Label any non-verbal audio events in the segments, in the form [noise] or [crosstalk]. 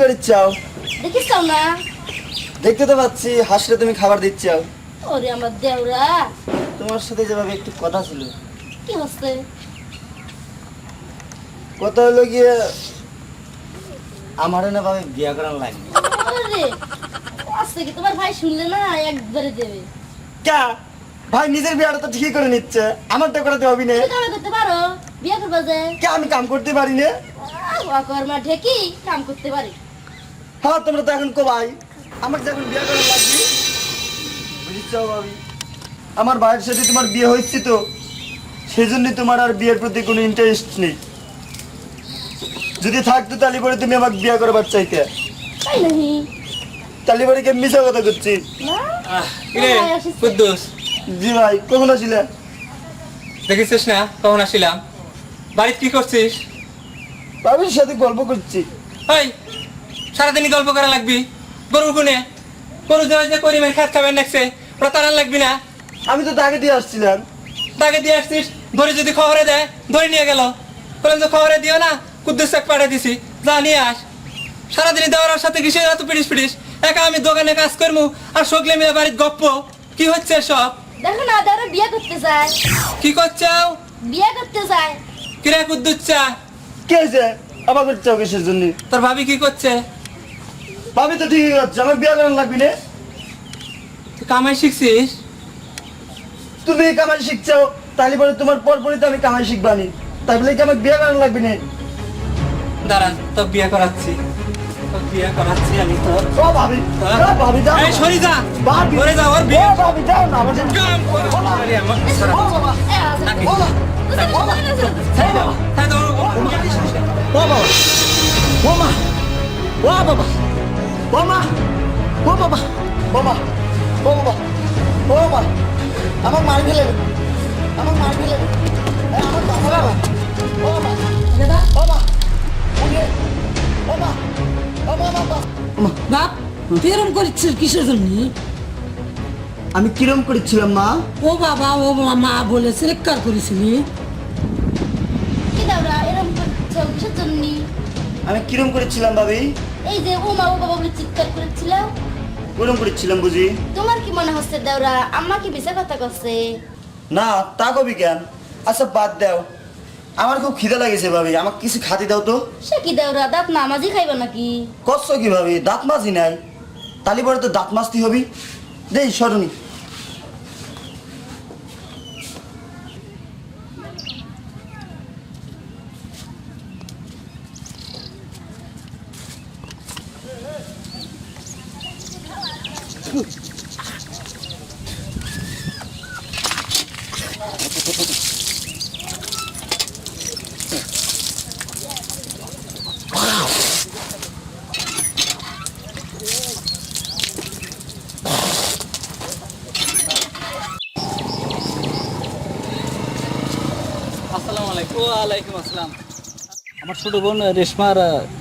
করে চাও দেখিস না দেখতে তো পাচ্ছি হাসলে তুমি খাবার দিচ্ছাও ওরে আমার দেওরা। তোমার সাথে যেভাবে একটু কথা ছিল। কি হচ্ছে? কথা হলো গিয়ে আমার না ভাবে বিয়া করার আরে আজকে কি? তোমার ভাই শুনলে না একবারে দেবে। কে? ভাই নিজের বিয়াটা তো ঠিকই করে নিচ্ছে। আমারটা করাতে হবে না। তুমি কামে করতে পারো? বিয়ে করবা যে? কে আমি কাম করতে পারি না? অকর্মা ঢেকি কাম করতে পারি। হ্যাঁ তোমরা তো এখন কো ভাই আমাকে যখন বিয়া করার লাগবে বুঝিস ভাবি? আমার ভাইয়ের সাথে তোমার বিয়ে হয়েছে তো সেই জন্যই তোমার আর বিয়ের প্রতি কোনো ইন্টারেস্ট নেই। যদি থাকতো তাহলে পরে তুমি আমাকে বিয়ে করবার চাইতে। তাই নাকি? তাহলে পরে কে মিশা কথা করছি। কুদ্দুস। জি ভাই কখন আসলে দেখেছিস না কখন আসিলাম? বাড়িতে কি করছিস? ভাবির সাথে গল্প করছি। সারাদিনই গল্প করা লাগবি। গরুর গুনে গরু যে যে করি মেরে খাত খাবেন দেখছে ওরা লাগবি না। আমি তো তাকে দিয়ে আসছিলাম। তাকে দিয়ে আসছিস ধরে যদি খবরে দেয় ধরে নিয়ে গেল। বললাম যে খবরে দিও না কুদ্দুস এক পাঠিয়ে দিছি যা নিয়ে আস। সারাদিনই দেওয়ার সাথে কিসে এত পিটিস পিটিস? একা আমি দোকানে কাজ করব আর সকলে মিলে বাড়ির গপ্প। কি হচ্ছে সব? দেখো না দেওরা বিয়ে করতে যায়। কি করছাও? বিয়ে করতে যায়। কিরে কুদ্দুস চা? কে হয়েছে আবার করছে কিসের জন্য? তোর ভাবি কি করছে? ভাবি তো ঠিকই করছে আমার বিয়ে করার লাগবে না। তুই কামাই শিখছিস? তুমি কামাই শিখছো তাহলে পরে তোমার পর পরই তো আমি কামাই শিখবানি। তাই বলে কি আমার বিয়ে করার লাগবে না? দাঁড়া তো বিয়ে করাচ্ছি। তো করাচ্ছি আমি তোর। ও ভাবি ও ভাবি যাও। এই সরি যা। ভাবি সরে যা ওর ও বিয়ে ভাবি যাও না আমার কাম করে। আরে আমার ও বাবা এ, আছে। নাকি? ও বাবা তাই দাও তাই দাও। ও বাবা ও মা ও বাবা ও মা ও বাবা ও মা ও বাবা ও বাবা আমার মার ফেলে আমার মার ফেলে আমার বাবা ও বাবা দাদা ও মা ওকে ও মা বাবা বাপ তুই এরম করছিস কিসের জন্য? আমি কিরম করেছিলাম মা? ও বাবা ও মা বলে সিলেক্ট করেছিলি। আমি কিরম করেছিলাম ভাবি? এই যে ও মা ও বাবা বলে চিৎকার করেছিল কিরম করেছিলাম বুঝি। তোমার কি মনে হচ্ছে দেওরা? আম্মা কি বিচার কথা করছে না তা কবি কেন? আচ্ছা বাদ দাও। আমার খুব খিদে লাগেছে ভাবি। আমাকে কিছু খাতে দাও তো। সে কি দেওরা? দাঁত নামাজি খাইবা নাকি? করছ কি ভাবি? দাঁত মাঝি নাই। তালি পরে তো দাঁত মাজতে হবি। দেই সরনি আসসালামু আলাইকুম ওয়ালাইকুম আসসালাম আমার ছোট বোন রেশমার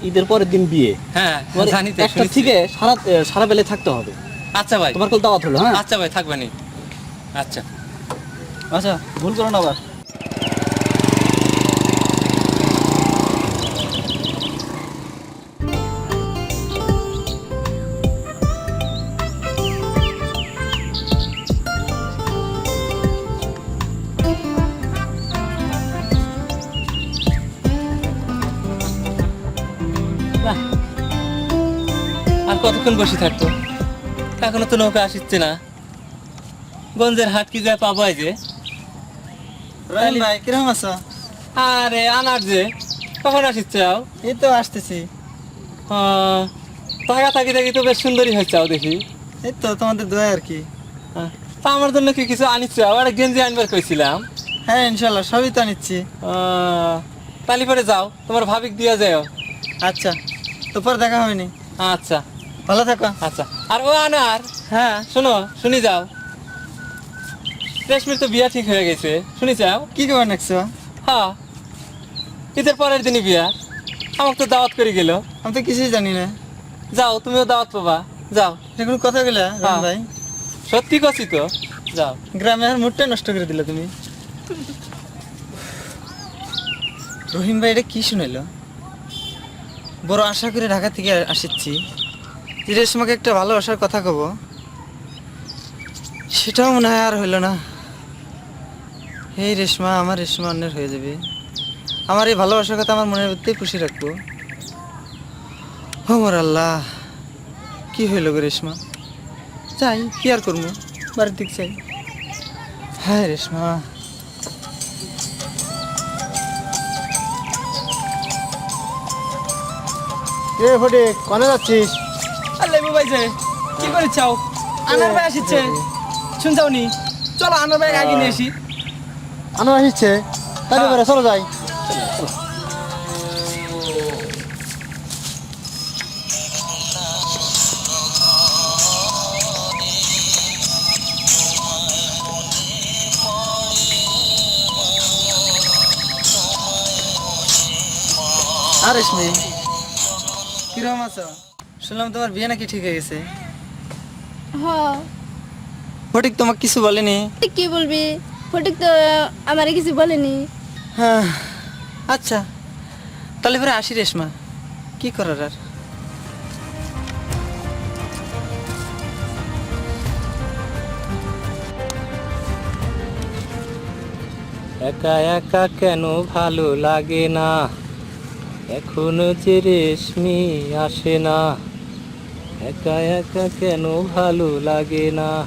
ঈদের পরের দিন বিয়ে। হ্যাঁ তোমার জানি তো একটা থেকে সারা সারা বেলে থাকতে হবে। আচ্ছা ভাই। তোমার কল দাওয়াত হলো হ্যাঁ? আচ্ছা ভাই থাকবেনি আচ্ছা। আচ্ছা ভুল করো না আবার। আর কতক্ষণ বসে থাকতো? এখনও তো নৌকা আসছে না। গঞ্জের হাট কি যায় পাবো যে? ভাই কীরকম আছো? আরে আনার যে। কখন আসছে আও? এই তো আসতেছি। টাকা থাকি থাকি তো বেশ সুন্দরী হচ্ছে আও দেখি। এই তো তোমাদের দোয়া আর কি। তা আমার জন্য কি কিছু আনিস আও? একটা গেঞ্জি আনবার কইছিলাম। হ্যাঁ ইনশাল্লাহ সবই তো নিচ্ছি তালি পরে যাও তোমার ভাবিক দিয়া যাও আচ্ছা তো পরে দেখা হয়নি। আচ্ছা। ভালো থাকো। আচ্ছা। আর ও আনার হ্যাঁ। শোনো শুনি যাও। রেশমির তো বিয়া ঠিক হয়ে গেছে। শুনি যাও। কি খবর নাকছো হ্যাঁ ঈদের পরের দিনই বিয়া। আমাকে তো দাওয়াত করে গেল। আমি তো কিছুই জানি না। যাও তুমিও দাওয়াত পাবা। যাও। এগুলো কথা গেলা। ভাই। সত্যি কছি তো। যাও। গ্রামে আর মুডটাই নষ্ট করে দিলে তুমি। রহিম ভাই এটা কি শুনাইলো? বড় আশা করে ঢাকা থেকে আসিচ্ছি। যে রেশমাকে একটা ভালোবাসার কথা কব। সেটাও মনে হয় আর হইল না। এই রেশমা, আমার রেশমা অন্যের হয়ে যাবে। আমার এই ভালোবাসার কথা আমার মনের মধ্যেই খুশি রাখব। মোর আল্লাহ, কি হইল গো রেশমা? চাই কি আর করব? বাড়ির দিক চাই হ্যাঁ রেশমা। এ ফটে কনে যাচ্ছিস? আর লেবু কি করে চাও? আনার ভাই আসিচ্ছে শুন যাওনি চলো আনার ভাই আগে নিয়ে আসি। আনো আসছে। তাই এবারে চলো যাই। আর রেশমি কীরকম আছো? শুনলাম তোমার বিয়ে নাকি ঠিক হয়ে গেছে। হ্যাঁ ফটিক তোমাকে কিছু বলেনি? কি বলবি? ফটিক তো আমারে কিছু বলেনি। হ্যাঁ আচ্ছা। তাহলে পরে আসি রেশমা। কি করার আর? একা একা কেন ভালো লাগে না? এখনও যে রেশমি আসে না। একা একা কেন ভালো লাগে না?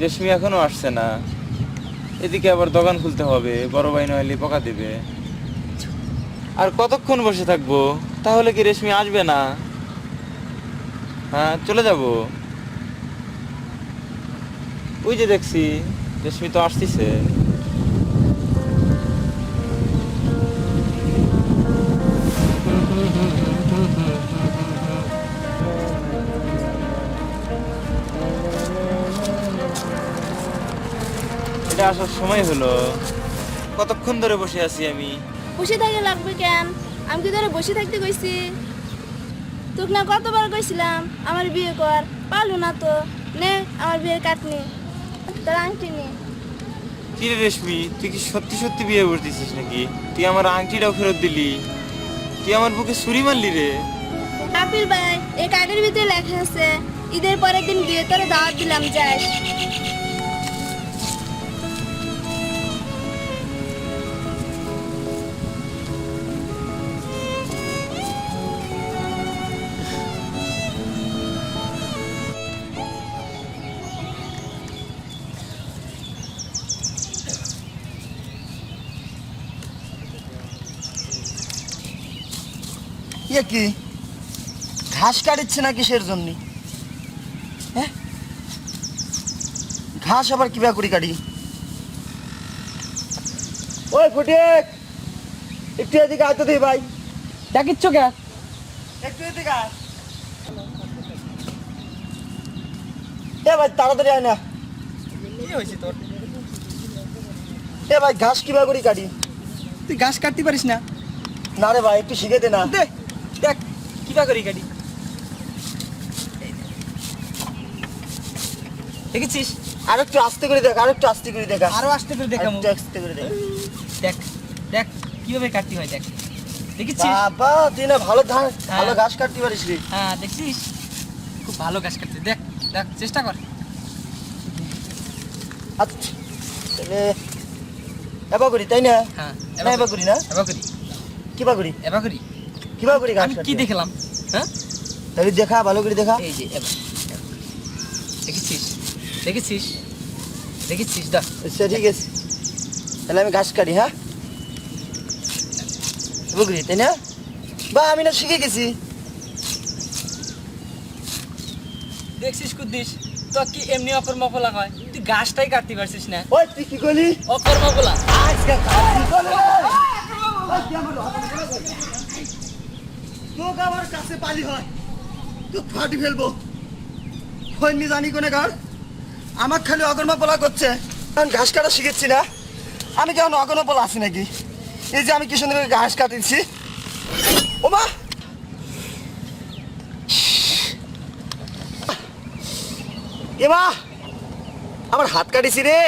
রেশমি এখনও আসছে না। এদিকে আবার দোকান খুলতে হবে, বড় ভাই নইলে পোকা দেবে। আর কতক্ষণ বসে থাকব? তাহলে কি রেশমি আসবে না? হ্যাঁ চলে যাব। ওই যে দেখছি, রেশমি তো আসতেছে। সময় হলো। কতক্ষণ ধরে বসে আছি আমি? বসে থাকে লাগবে কেন? আমি কি ধরে বসে থাকতে কইছি? তোকে না কতবার কইছিলাম আমার বিয়ে কর পারল না তো। নে আমার বিয়ের কাটনি তোর আংটি নে। কি রে রেশমি তুই কি সত্যি সত্যি বিয়ে করতেছিস নাকি? তুই আমার আংটিটাও ফেরত দিলি। তুই আমার বুকে ছুরি মারলি রে। আপিল ভাই এই কার্ডের ভিতরে লেখা আছে ঈদের পরের দিন বিয়ে করে দাওয়াত দিলাম যাই ইয়ে কি ঘাস কাটিচ্ছে না কিসের জন্য? হ্যাঁ? ঘাস আবার কিবা করি কাটি? ওই ফটিক একটু এদিকে আয় তো দিই ভাই। ডাকিচ্ছ কে? একটু এদিকে আয়। এ ভাই তাড়াতাড়ি আয় না। কি হয়েছে তোর? এ ভাই ঘাস কিবা করি কাটি? তুই ঘাস কাটতে পারিস না? না রে ভাই একটু শিখে দে না। দে। দেখ কিবা করি কাটি দেখেছিস? আর একটু আস্তে করে দেখ আর একটু আস্তে করে দেখা। আরও আসতে করে আস্তে করে দেখ। দেখ দেখ কীভাবে কাটতে হয় দেখ। দেখেছিস? বাবা তুই না ভালো ধান হ্যাঁ। ভালো ঘাস কাটতে পারিস রে। হ্যাঁ দেখছিস? খুব ভালো ঘাস কাটতে। দেখ দেখ চেষ্টা কর। আচ্ছা এবার করি তাই না? হ্যাঁ এবার করি। না? এবার করি। কিবা করি? এবার করি। কিবা করি ঘাস আমি কি দেখলাম? হ্যাঁ? তাহলে দেখা ভালো করে দেখা। এই যে দেখেছিস? দেখেছিস? দেখেছিস? দেখ আচ্ছা ঠিক আছে। তাহলে আমি ঘাস কাটি হ্যাঁ? এবার তাই না? বা আমি না শিখে গেছি। দেখছিস কুদ্দিস? তো কি এমনি অপর মফলা হয়? তুই গাছটাই কাটতে পারছিস না। ওই তুই কি করলি? অকর্ম বলা আজকে তোকে আমার কাছে পালি হয়। তো ফাটি ফেলব। হয়নি জানি কোনে ঘর আমার খালি অগর্মা বলা করছে। কারণ ঘাস কাটা শিখেছি না। আমি কেমন অগর্মা বলা আছি নাকি? এই যে আমি কি সুন্দর করে ঘাস কাটিয়েছি। ও মা এ মা! আমার হাত কাটিছি রে।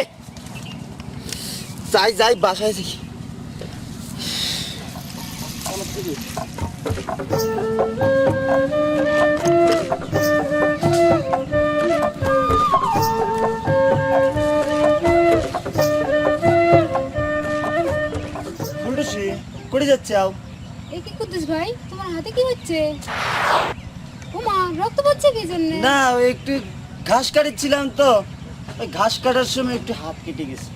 যাই যাই, বাসায় যাই। ফুলটুসি করে যাচ্ছে আও। এই কি করতেছ ভাই? তোমার হাতে কি হচ্ছে? ওমা রক্ত পড়ছে কি জন্য? না ওই একটু ঘাস কাটছিলাম তো। ওই ঘাস কাটার সময় একটু হাত কেটে গেছে।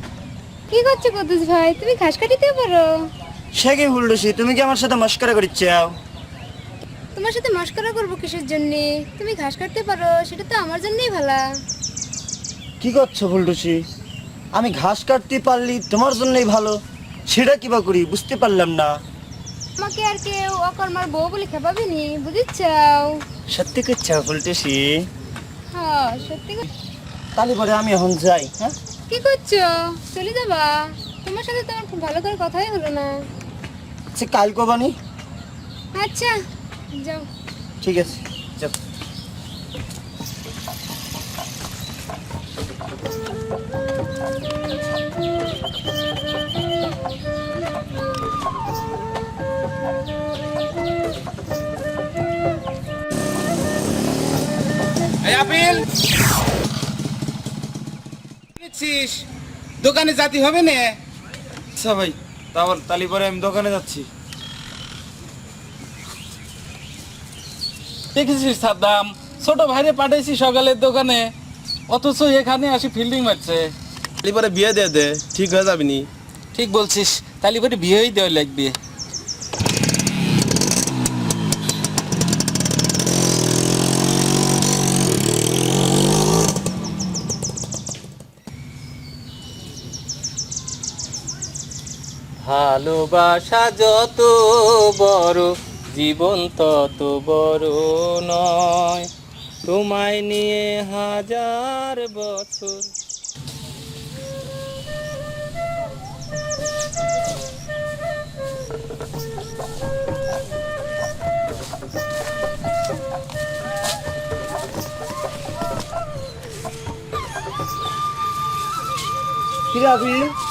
কি করছ কুদ্দুস ভাই? তুমি ঘাস কাটিতে পারো। সে কি ফুলটুসি তুমি কি আমার সাথে মস্করা করছে আও তোমার সাথে মস্করা করব কিসের জন্য? তুমি ঘাস কাটতে পারো সেটা তো আমার জন্যই ভালো। কি করছ ফুলটুসি আমি ঘাস কাটতে পারলি তোমার জন্যই ভালো। সেটা কিবা করি? বুঝতে পারলাম না। আমাকে আর কেউ অকর্মার বউ বলে খেপাবে নি বুঝিচ্ছাও? সত্যি করছ ফুলটুসি হ্যাঁ সত্যি। তাহলে পরে আমি এখন যাই হ্যাঁ? কি করছ? চলে যাবা। তোমার সাথে তো আমার খুব ভালো করে কথাই হলো না। আচ্ছা কাল কবানি আচ্ছা যাও। ঠিক আছে যাও। এই আপিল। দোকানে জাতি হবে না? আচ্ছা ভাই। তারপর তালি পরে আমি দোকানে যাচ্ছি। দেখেছিস সাদ্দাম? ছোট ভাইরে পাঠাইছি সকালের দোকানে। অথচ এখানে আসি ফিল্ডিং মারছে। তালি পরে বিয়ে দিয়ে দে ঠিক হয়ে যাবিনি ঠিক বলছিস তালি পরে বিয়েই দেওয়া লাগবে। ভালোবাসা যত বড় জীবন তত বড় নয়। তোমায় নিয়ে হাজার বছর। কি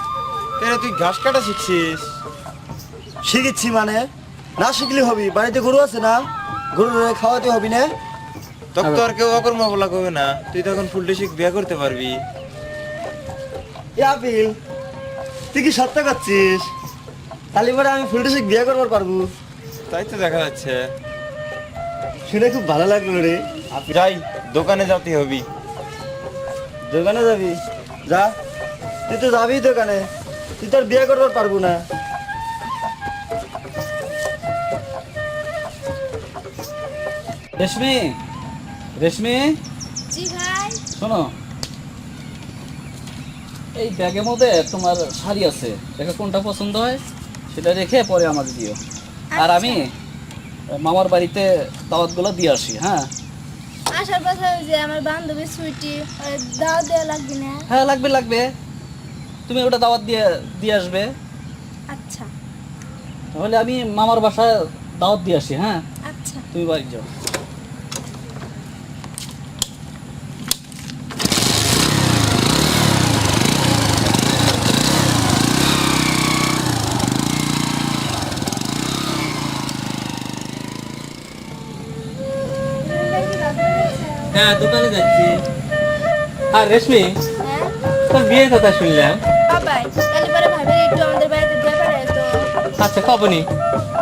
রে তুই ঘাস কাটা শিখছিস? শিখেছি মানে। না শিখলে হবি। বাড়িতে গরু আছে না? গরু খাওয়াতে হবি না? তখন তো আর কেউ অকর্ম বলা কবে না। তুই তখন ফুলটে শিখ বিয়ে করতে পারবি। আপিল তুই কি সত্য করছিস? তাহলে পরে আমি ফুলটা শিখ বিয়ে করবার পারব। তাই তো দেখা যাচ্ছে। শুনে খুব ভালো লাগল রে। যাই দোকানে যাতে হবি। দোকানে যাবি? যা। তুই তো যাবি দোকানে। তুই তো আর বিয়ে করবার পারব না। রেশমি রেশমি। জি ভাই। শোনো। এই ব্যাগের মধ্যে তোমার শাড়ি আছে দেখো কোনটা পছন্দ হয় সেটা রেখে পরে আমাকে দিও। আর আমি মামার বাড়িতে দাওয়াতগুলো দিয়ে আসি হ্যাঁ? আসার কথা যে আমার বান্ধবী সুইটি দাও দেওয়া লাগবে না? হ্যাঁ লাগবে লাগবে। তুমি ওটা দাওয়াত দিয়ে দিয়ে আসবে। আচ্ছা। তাহলে আমি মামার বাসায় দাওয়াত দিয়ে আসি হ্যাঁ? আচ্ছা। তুমি বাড়ি যাও। হ্যাঁ দোকানে যাচ্ছি। আর রেশমি হ্যাঁ? তোর বিয়ের কথা শুনলাম। আচ্ছা কবনি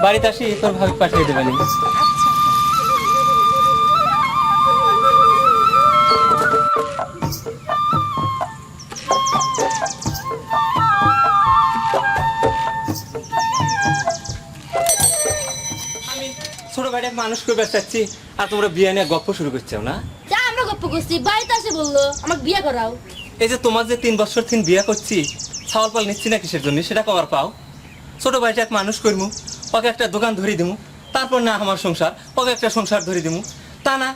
বাড়িতে আসি তোর ভাবি পাঠিয়ে দেবেনি ছোট ভাইটা মানুষ করবে চাচ্ছি আর তোমরা বিয়ে নিয়ে গল্প শুরু করছ না? যা আমরা গপ্প করছি। বাড়িতে আসে বলল আমাকে বিয়ে করাও। এই যে তোমার যে তিন বছর তিন বিয়ে করছি ছাওয়াল পাল নিচ্ছি না কিসের জন্য? সেটা কবার পাও। ছোট ভাইটা এক মানুষ করমু ওকে একটা দোকান ধরে দিমু তারপর না আমার সংসার ওকে একটা সংসার ধরে দিমু। তা না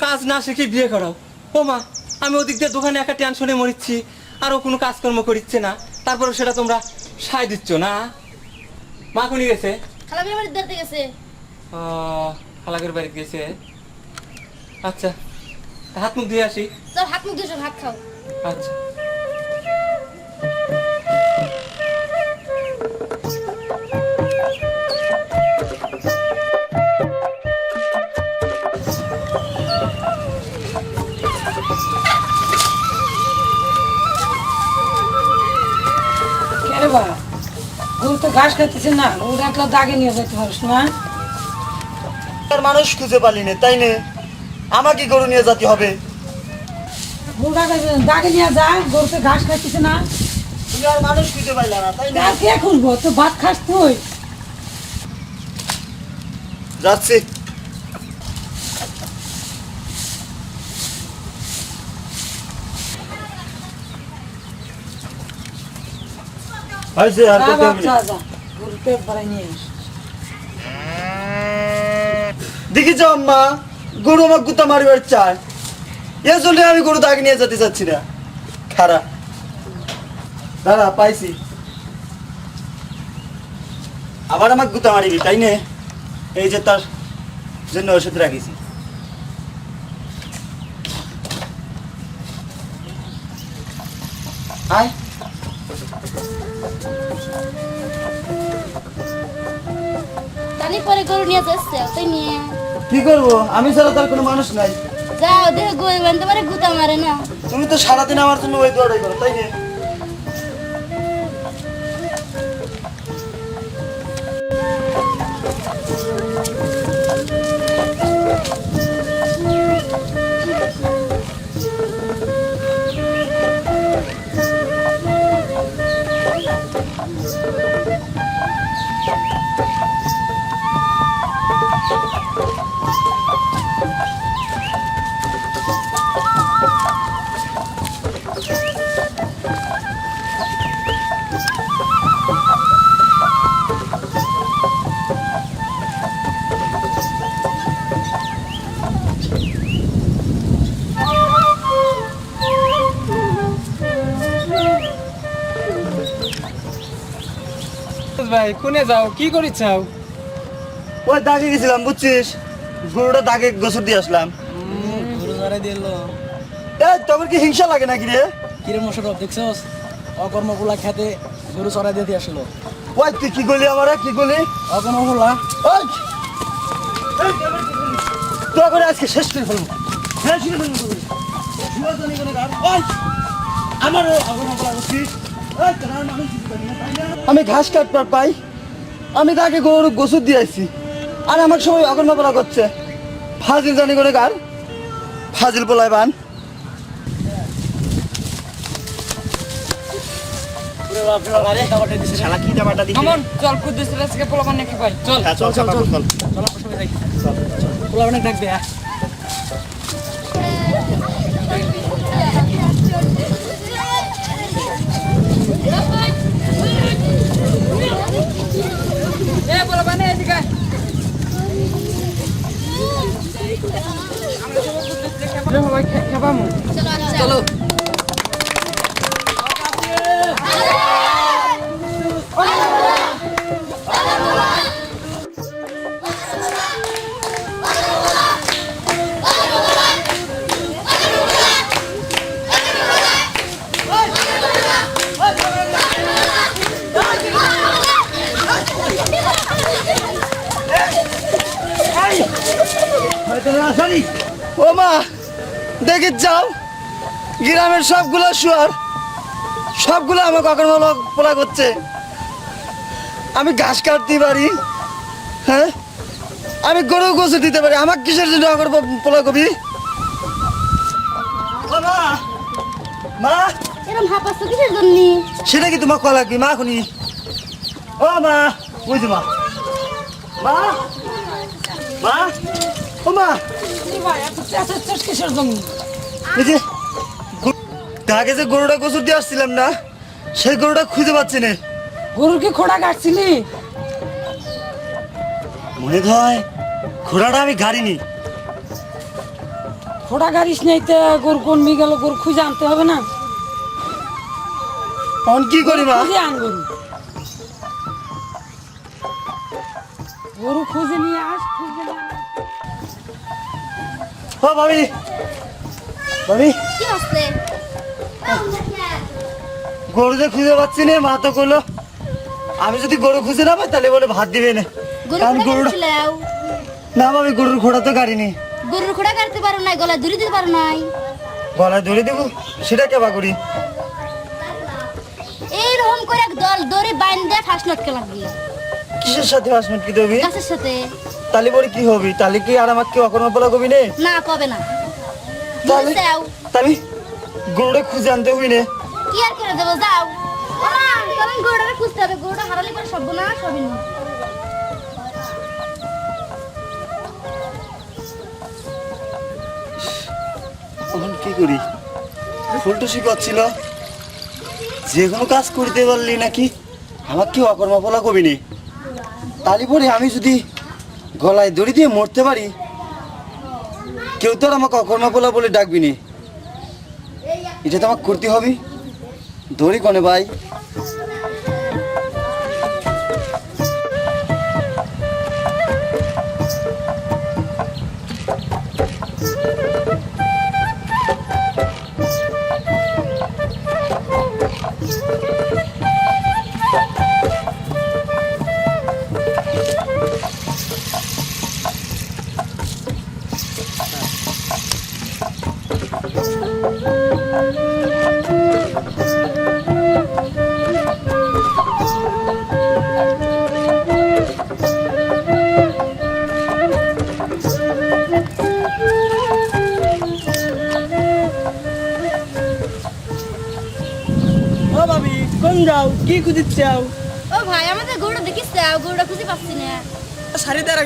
কাজ না শিখে বিয়ে করাও। ও মা আমি ওদিক দিয়ে দোকানে একা টেনশনে মরিচ্ছি আর ও কোনো কাজকর্ম করিচ্ছে না তারপরে সেটা তোমরা সায় দিচ্ছ না? মা কোনি গেছে? খালা বিয়ে বাড়ি দেখতে গেছে। ও, খালাকের বাড়ি গেছে। আচ্ছা হাত মুখ ধুয়ে আসি। তোর হাত মুখ দিয়ে হাত খাও। আচ্ছা। তো ঘাস খাইতেছে না গরু একলা দাগে নিয়ে যেতে পারিস না আর মানুষ খুঁজে পালি না তাই নে? আমাকে গরু নিয়ে যেতে হবে। দাগে নিয়ে যা গরু তো ঘাস খাইতেছে না। তুমি আর মানুষ খুঁজে পাইলা না তাই না? আর কে খুঁজবো তো ভাত খাস তুই? যাচ্ছি। হয়েছে আর। গরু পেট ভরাই নিয়ে আস দেখি যাও আম্মা গরু আমার গুতা মারিবার চায়। এর জন্য আমি গরু দাগ নিয়ে যেতে চাচ্ছি না খারাপ দাদা পাইছি। আবার আমার গুতা মারিবি তাই নে? এই যে তার জন্য ওষুধ রাখিছি। আয়। জানি পরে গরু নিয়ে যাচ্ছে তাই নিয়ে। কি করব? আমি ছাড়া তার কোনো মানুষ নাই। যাও দেখে গরু বানতে পারে গুতা মারে না। তুমি তো সারাদিন আমার জন্য ওই দৌড়াই করো তাই না? কোনে যাও কি করিস চাও ওই দাগে গেছিলাম বুঝছিস? গরুটা দাগে গোসর দিয়ে আসলাম। গরু ধরে দিল এই তোর কি হিংসা লাগে নাকি রে? কিরে মোশারফ দেখছস? অকর্মগুলা খেতে গরু চড়াই দিয়ে আসলো। ওই তুই কি করলি আমার? কি করলি? অকর্মগুলা ওই! এই, তুই আমার কি করলি? তোর করে আজকে শেষ করে ফেলব। হ্যাঁ শুনে ফেলব তোকে। শুনে তো নি কোনো কার। ওই, আমার অগণা বলা করছিস? ওই, তোর আর মানুষ কিছু জানি না, তাই না? আমি ঘাস কাটবার পাই আমি তাকে গরু গোসর দিয়ে আসছি আর আমার সময় অগণা বলা করছে ফাজিল জানি করে কার ফাজিল পোলায় বান শালা কি জামাটা দিচ্ছে চল কুদ্দুস আজকে পোলাপান নাকি ভাই চল হ্যাঁ, চল চল চল চল পোলা অনেক ডাকবে হ্যাঁ এ পোলাপান এদিকে খাবামু চলো। দেখে যাও। গ্রামের সবগুলো শুয়ার সবগুলো আমার কখন পোলা করছে। আমি ঘাস কাটতে পারি হ্যাঁ? আমি গরু গোসে দিতে পারি আমার কিসের জন্য আমার পোলা কবি মা মা। এরকম হাঁপাচ্ছ কিসের জন্য? সেটা কি তোমার কলা কি? মা খুনি। ও মা বুঝি মা। মা মা। ও মা। কিসের জন্য? এই যে আগে যে গরুটা গোসর দিয়ে আসছিলাম না সেই গরুটা খুঁজে পাচ্ছি না। গরুর কি খোড়া কাটছিলি? মনে হয় ঘোড়াটা আমি গাড়িনি। খোড়া গাড়িস নেই তো গরু কোন মি গেল গরু খুঁজে আনতে হবে না। তখন কি করি মা? খুঁজে আন গরু। গরু খুঁজে নিয়ে আস খুঁজে নিয়ে ও ভাবি ভাবি গরু যে খুঁজে পাচ্ছি না মা তো করল আমি যদি গরু খুঁজে না পাই তাহলে বলে ভাত দিবে না। গরু কারণ গরুটা না ভাবি গরুর তো গাড়ি নেই। গরুর খোড়া কাটতে পারো নাই গলা দড়ি দিতে পারো গলায় ধরে দেবো? সেটা কেবা করি? এইরকম করে এক দল দড়ি বাইন্ধে ফাঁস লটকে লাগবে। কিসের সাথে হাসমেন্ট কি দেবি? গাছের সাথে। তাহলে বলে কি হবি? তাহলে কি আর আমাকে অকর্ম বলা কবি না কবে না। তাহলে তাহলে গরুটা খুঁজে আনতে হবি না। কি আর করে দেবো? যাও। কারণ গরুটা খুঁজতে হবে। গরুটা হারালে পরে সব না। সবই না কি করি? ফুলটু শিখাচ্ছিল যে কোনো কাজ করতে পারলি নাকি? আমার কেউ অকর্মা বলা কবি নি তালি পরে আমি যদি গলায় দড়ি দিয়ে মরতে পারি কেউ তো আর আমাকে অকর্মা বলা বলে ডাকবি নি। এটা তো আমাকে করতে হবে। ধরি কনে ভাই।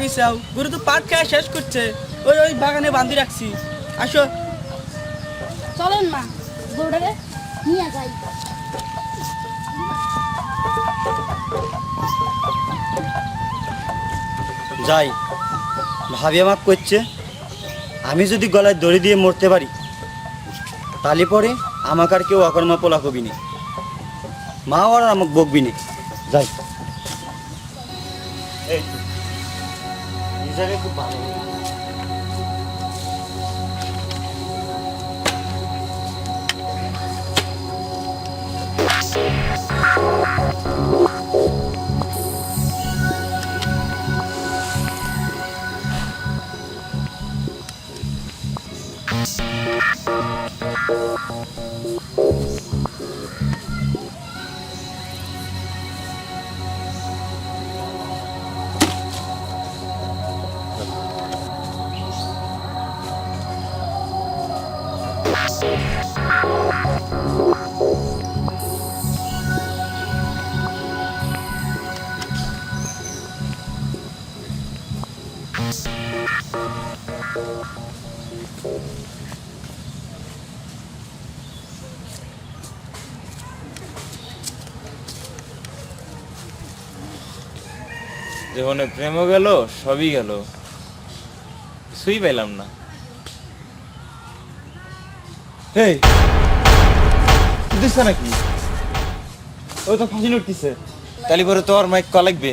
গেছাও গরু তো পাট খায় শেষ করছে। ওই ওই বাগানে বান্ধি রাখছি। আসো। চলেন মা গরুটাকে নিয়ে যাই। যাই। ভাবি আমাকে করছে আমি যদি গলায় দড়ি দিয়ে মরতে পারি তালি পরে আমাকে আর কেউ অকর্মা পোলা কবি নি। মা আর আমাকে বকবি নি। যাই। এই জায়গায় খুব ভালো জীবনে প্রেমও গেল, সবই গেল। কিছুই পাইলাম না। এই নাকি? ও তো ফাঁসি উঠতেছে তাহলে পরে তোর মাইক ক লাগবে।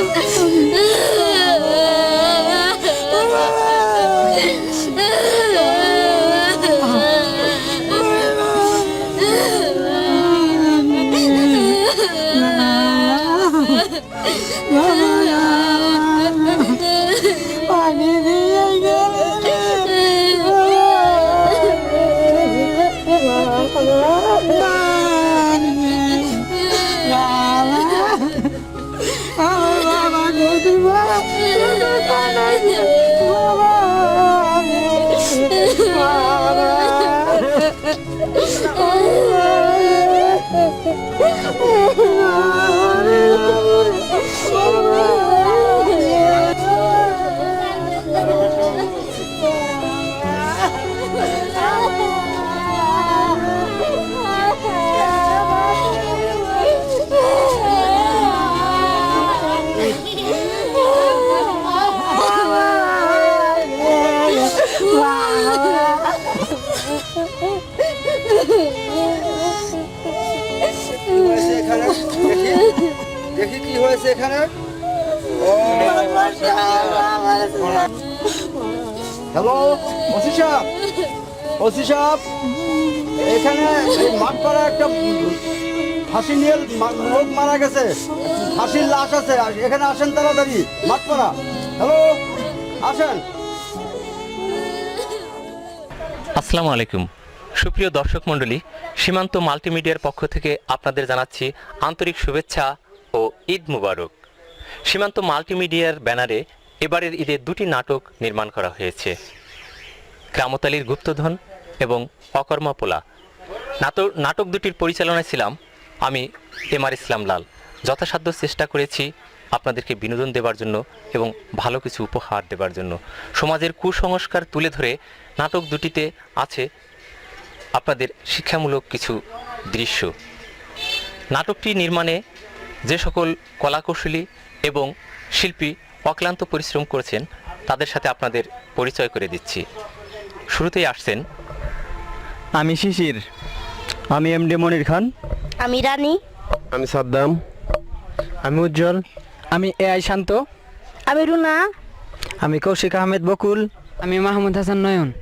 Oh. [laughs] ওসি সাহেব, এখানে মাঠপাড়া একটা ফাঁসি নিয়ে লোক মারা গেছে। ফাঁসির লাশ আছে। এখানে আসেন তাড়াতাড়ি, মাঠপাড়া। হ্যালো আসেন। আসসালামু আলাইকুম। সুপ্রিয় দর্শক মণ্ডলী, সীমান্ত মাল্টিমিডিয়ার পক্ষ থেকে আপনাদের জানাচ্ছি আন্তরিক শুভেচ্ছা ও ঈদ মুবারক। সীমান্ত মাল্টিমিডিয়ার ব্যানারে এবারের ঈদের দুটি নাটক নির্মাণ করা হয়েছে। গ্রামতালির গুপ্তধন এবং অকর্মপোলা নাটক নাটক দুটির পরিচালনায় ছিলাম আমি এমআর ইসলাম লাল। যথাসাধ্য চেষ্টা করেছি আপনাদেরকে বিনোদন দেবার জন্য এবং ভালো কিছু উপহার দেবার জন্য। সমাজের কুসংস্কার তুলে ধরে নাটক দুটিতে আছে আপনাদের শিক্ষামূলক কিছু দৃশ্য। নাটকটি নির্মাণে যে সকল কলাকৌশলী এবং শিল্পী অক্লান্ত পরিশ্রম করেছেন, তাদের সাথে আপনাদের পরিচয় করে দিচ্ছি। শুরুতেই আসছেন আমি শিশির। আমি এম ডি মনির খান। আমি রানী। আমি সাদ্দাম। আমি উজ্জ্বল। আমি এ আই শান্ত। আমি রুনা। আমি কৌশিক আহমেদ বকুল। আমি মাহমুদ হাসান নয়ন।